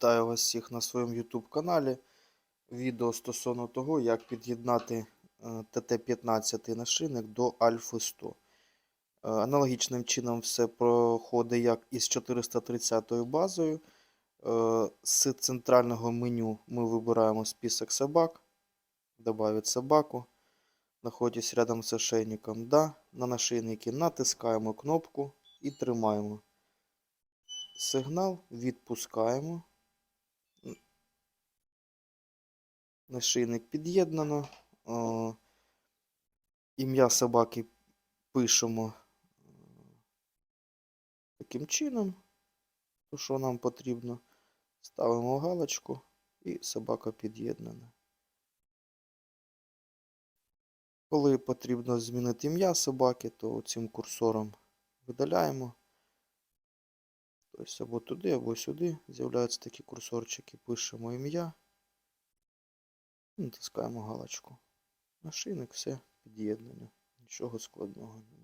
Вітаю вас всіх на своєму YouTube каналі. Відео стосовно того, як під'єднати е, ТТ-15 нашийник до Альфи 100. Е, Аналогічним чином все проходить як із 430 базою. Е, З центрального меню ми вибираємо список собак, добавить собаку. Находясь рядом з ошейником «Да». На нашийники натискаємо кнопку і тримаємо. Сигнал відпускаємо. Нашийник під'єднано. Ім'я собаки пишемо е, таким чином, що нам потрібно. Ставимо галочку і собака під'єднана. Коли потрібно змінити ім'я собаки, то цим курсором видаляємо. Тобто або туди, або сюди з'являються такі курсорчики. Пишемо ім'я. Натискаємо галочку. Нашийник, все під'єднано. Нічого складного немає.